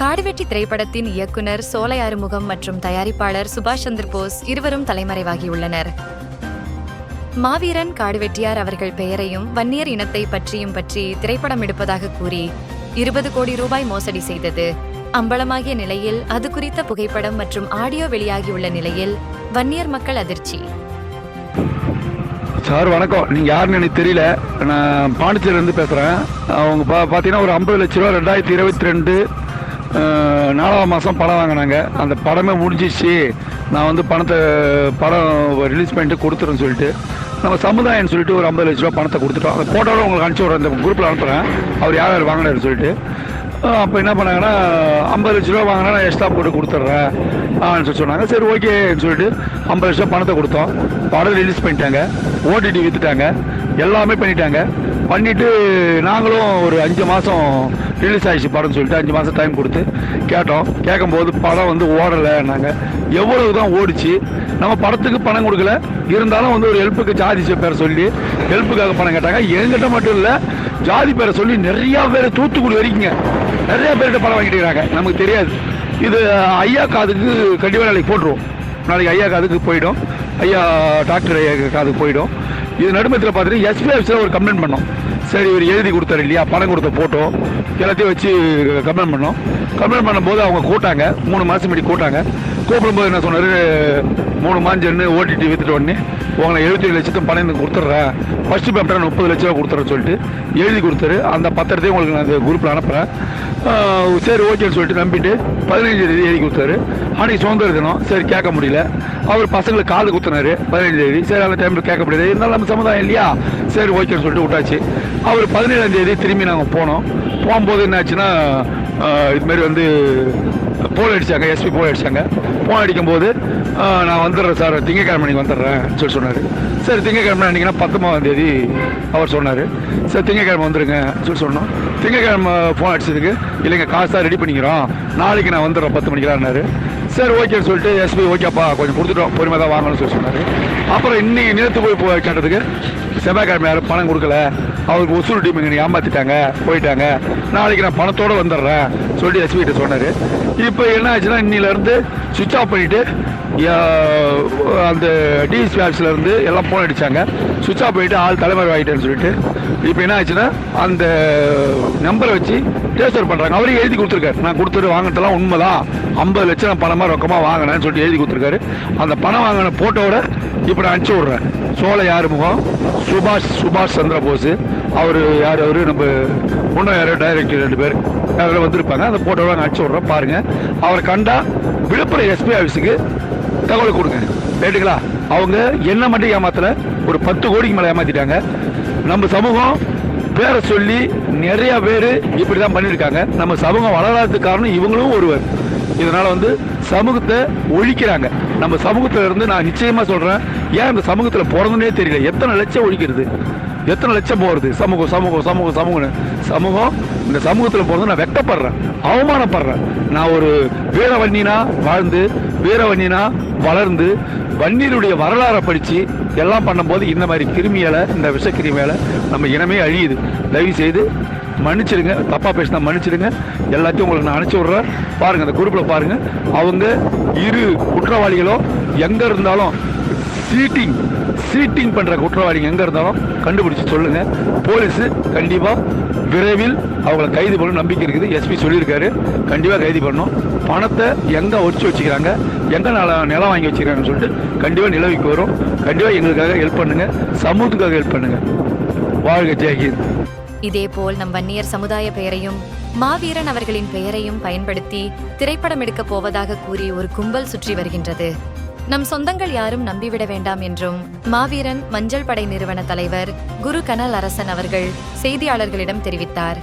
காடுவெட்டி திரைப்படத்தின் இயக்குனர் சோலை முகம் மற்றும் தயாரிப்பாளர் சுபாஷ் சந்திர போஸ் இருவரும் தலைமறைவாகியுள்ளனர். மாவீரன் காடுவெட்டியார் அவர்கள் பெயரையும் வன்னியர் இனத்தை பற்றியும் பற்றி திரைப்படம் எடுப்பதாக கூறி இருபது கோடி ரூபாய் மோசடி செய்தது. அம்பலமாகிய நிலையில் அது குறித்த புகைப்படம் மற்றும் ஆடியோ வெளியாகியுள்ள நிலையில் வன்னியர் மக்கள் அதிர்ச்சி. சார் வணக்கம். நீங்கள் யாருன்னு எனக்கு தெரியல. நான் பாண்டிச்சேரியிலேருந்து பேசுகிறேன் அவங்க பா பார்த்தீங்கன்னா ஒரு ஐம்பது லட்ச ரூபா ரெண்டாயிரத்தி இருபத்தி ரெண்டு நாலாவது மாதம் படம் வாங்கினாங்க. அந்த படமே முடிஞ்சிச்சு. நான் வந்து பணத்தை படம் ரிலீஸ் பண்ணிட்டு கொடுத்துறேன்னு சொல்லிட்டு நம்ம சமுதாயம்னு சொல்லிட்டு ஒரு ஐம்பது லட்ச ரூபா பணத்தை கொடுத்துட்டோம். அந்த ஃபோட்டோவில் உங்களுக்கு அனுப்பிச்சி விட்றேன். இந்த குரூப்பில் அனுப்புகிறேன் அவர் யார் யார் வாங்கினாருன்னு சொல்லிட்டு. அப்போ என்ன பண்ணாங்கன்னா ஐம்பது லட்ச ரூபா வாங்கினா நான் எக்ஸ்ட்ரா போட்டு கொடுத்துட்றேன். சொல்லி சொன்னாங்க. சரி ஓகேன்னு சொல்லிட்டு ஐம்பது லட்ச ரூபா பணத்தை கொடுத்தோம். படம் ரிலீஸ் பண்ணிட்டாங்க. ஓடிடி விற்றுட்டாங்க எல்லாமே பண்ணிட்டாங்க. பண்ணிட்டு நாங்களும் ஒரு அஞ்சு மாதம் ரிலீஸ் ஆயிடுச்சு படம்னு சொல்லிட்டு அஞ்சு மாதம் டைம் கொடுத்து கேட்டோம். கேட்கும்போது படம் வந்து ஓடலைன்னாங்க. எவ்வளவு தான் ஓடிச்சு. நம்ம படத்துக்கு பணம் கொடுக்கல. இருந்தாலும் வந்து ஒரு ஹெல்ப்புக்கு ஜாதி பேரை சொல்லி ஹெல்ப்புக்காக பணம் கேட்டாங்க. எங்கிட்ட மட்டும் இல்லை ஜாதி பேரை சொல்லி நிறையா பேர் தூத்துக்குடி வரைக்குங்க. நிறைய பேர்கிட்ட பணம் வாங்கிட்டு நமக்கு தெரியாது. இது ஐயா காதுக்கு கண்டிப்பாக நாளைக்கு போட்டுருவோம். நாளைக்கு ஐயா காதுக்கு போயிடும். ஐயா டாக்டர் ஐயா காதுக்கு போயிடும். இது நடுமத்தில் பார்த்துட்டு எஸ்பி ஆஃபீஸில் ஒரு கம்ப்ளைண்ட் பண்ணோம். சரி இவர் எழுதி கொடுத்தாரு இல்லையா? பணம் கொடுத்த போட்டோ எல்லாத்தையும் வச்சு கம்ப்ளைண்ட் பண்ணோம். கம்ப்ளைண்ட் பண்ணும்போது அவங்க கூட்டாங்க மூணு மாதம் முன்னாடி கூட்டாங்க கூப்பிடும்போது என்ன சொன்னார்? மூணு மாஞ்சன்னு ஓடிடி வித்துட்டு உடனே உங்களை எழுபத்தி லட்சத்தும் பணம் கொடுத்துட்றேன். ஃபஸ்ட்டு பேப்பரை முப்பது லட்ச ரூபா கொடுத்துறேன்னு சொல்லிட்டு எழுதி கொடுத்தாரு. அந்த பத்திரத்தையும் உங்களுக்கு நான் அந்த குரூப்பில் அனுப்புகிறேன் சரி ஓகேன்னு சொல்லிட்டு நம்பிட்டு பதினஞ்சு தேதி எழுதி கொடுத்தாரு. அன்னைக்கு சுதந்திர தினம். சரி கேட்க முடியல. அவர் பசங்களுக்கு காது குத்துனாரு பதினஞ்சு தேதி. சரி அந்த டைமில் கேட்க முடியாது இருந்தாலும் நம்ம சமுதாயம் இல்லையா? சரி ஓகேன்னு சொல்லிட்டு விட்டாச்சு. அவர் பதினேழாம் தேதி திரும்பி நாங்கள் போனோம். போகும்போது என்னாச்சுன்னா இதுமாரி வந்து போல் அடிச்சாங்க எஸ்பி போல் அடிச்சாங்க. போல் அடிக்கும்போது நான் வந்துடுறேன் சார். திங்கக்கிழமை அன்னைக்கு வந்துடுறேன் சொல்லி சொன்னார். சரி திங்கக்கிழமை அன்னைக்குன்னா பத்தொம்பதாம் தேதி அவர் சொன்னார். சரி திங்கக்கிழமை வந்துடுங்க சொல்லி சொன்னோம். திங்கக்கிழமை ஃபோன் அடிச்சதுக்கு இல்லைங்க காசு தான் ரெடி பண்ணிக்கிறோம். நாளைக்கு நான் வந்துடுறேன் பத்து மணிக்கலான்னாரு சரி ஓகேன்னு சொல்லிட்டு எஸ்பி ஓகேப்பா கொஞ்சம் கொடுத்துட்டோம். பொறுமையாக தான் வாங்கணும்னு சொல்லி சொன்னார். அப்புறம் இன்னைக்கு நேற்று போய் போ கேட்டதுக்கு செவ்வாய்க்கிழமை யாரும் பணம் கொடுக்கல. அவருக்கு உசூல் டீம் இங்கே ஏமாற்றிட்டாங்க போயிட்டாங்க. நாளைக்கு நான் பணத்தோடு வந்துடுறேன் சொல்லி எஸ்பிகிட்ட சொன்னார். இப்போ என்ன ஆச்சுன்னா இன்னிலேருந்து சுவிட்ச் ஆஃப் பண்ணிவிட்டு அந்த டிஎஸ்பி ஆஃபீஸ்ல இருந்து எல்லாம் ஃபோன் அடிச்சாங்க. சுவிட்ச் ஆஃப் போயிட்டு ஆள் தலைமறை ஆகிட்டேன்னு சொல்லிட்டு. இப்போ என்ன ஆச்சுன்னா அந்த நம்பரை வச்சு டேஸ்டர் பண்ணுறாங்க அவரே எழுதி கொடுத்துருக்காரு. நான் கொடுத்துட்டு வாங்கினதெல்லாம் உண்மைதான். ஐம்பது லட்சம் நான் பணமாக ரொக்கமாக வாங்கினேன்னு சொல்லிட்டு எழுதி கொடுத்துருக்காரு. அந்த பணம் வாங்கின ஃபோட்டோவோட இப்போ நான் அனுப்பிச்சி விட்றேன். சோழ யார் முகம்? சுபாஷ் சுபாஷ் சந்திர போஸ். அவர் யார் அவர்? நம்ம இன்னும் யாரோ டைரக்டர் ரெண்டு பேர். அதில் வந்திருப்பாங்க. அந்த ஃபோட்டோவை நான் அனுப்பிச்சி விட்றேன். பாருங்கள் அவரை கண்டா விழுப்புரம் எஸ்பி ஆஃபீஸுக்கு தகவலை கொடுங்க. ரைட்டுங்களா அவங்க என்ன மட்டும் ஏமாத்தல? ஒரு பத்து கோடிக்கு மேலே ஏமாத்திட்டாங்க. நம்ம சமூகம் பேரை சொல்லி நிறைய பேர் இப்படி தான் பண்ணியிருக்காங்க நம்ம சமூகம் வளராததுக்கு காரணம் இவங்களும் ஒருவர். இதனால் வந்து சமூகத்தை ஒழிக்கிறாங்க. நம்ம சமூகத்தில் இருந்து நான் நிச்சயமாக சொல்கிறேன் ஏன் இந்த சமூகத்தில் பிறந்தனே தெரியல? எத்தனை லட்சம் ஒழிக்கிறது? எத்தனை லட்சம் போகிறது சமூகம் சமூகம் சமூகம் சமூகம்னு. சமூகம் இந்த சமூகத்தில் போகிறது நான் வெட்டப்படுறேன் அவமானப்படுறேன். நான் ஒரு வீரவன்னினா வாழ்ந்து வீரவன்னினா வளர்ந்து வன்னியருடைய வரலாறை படித்து எல்லாம் பண்ணும்போது இந்த மாதிரி கிருமியால் இந்த விஷக்கிருமியால நம்ம இனமே அழியுது. தயவு செய்து மன்னிச்சிடுங்க. தப்பா பேசினா மன்னிச்சிடுங்க. எல்லாத்தையும் உங்களுக்கு நான் அனுப்பிச்சி விட்றேன். பாருங்க அந்த குரூப்பில் பாருங்கள் அவங்க இரு குற்றவாளிகளோ எங்கே இருந்தாலும் சீட்டிங் சீட்டிங் பண்ணுற குற்றவாளிங்க எங்கே இருந்தாலும் கண்டுபிடிச்சி சொல்லுங்கள் போலீஸு கண்டிப்பாக விரைவில் அவங்களை கைது பண்ணணும் நம்பிக்கை இருக்குது. எஸ்பி சொல்லியிருக்காரு. கண்டிப்பாக கைது பண்ணணும். பணத்தை எங்கே ஒடிச்சு வச்சுக்கிறாங்க? எங்கே நில நிலம் வாங்கி வச்சுக்கிறாங்கன்னு சொல்லிட்டு கண்டிப்பாக நிலவிக்கு வரும். கண்டிப்பாக எங்களுக்காக ஹெல்ப் பண்ணுங்கள் சமூகத்துக்காக ஹெல்ப் பண்ணுங்கள் வாழ்க ஜெயஹிந்த் இதேபோல் நம் வன்னியர் சமுதாய பெயரையும் மாவீரன் அவர்களின் பெயரையும் பயன்படுத்தி திரைப்படம் எடுக்கப் போவதாக கூறி ஒரு கும்பல் சுற்றி வருகின்றது. நம் சொந்தங்கள் யாரும் நம்பிவிட வேண்டாம் என்றும் மாவீரன் மஞ்சள் படை நிறுவன தலைவர் குரு கனல் அரசன் அவர்கள் செய்தியாளர்களிடம் தெரிவித்தார்.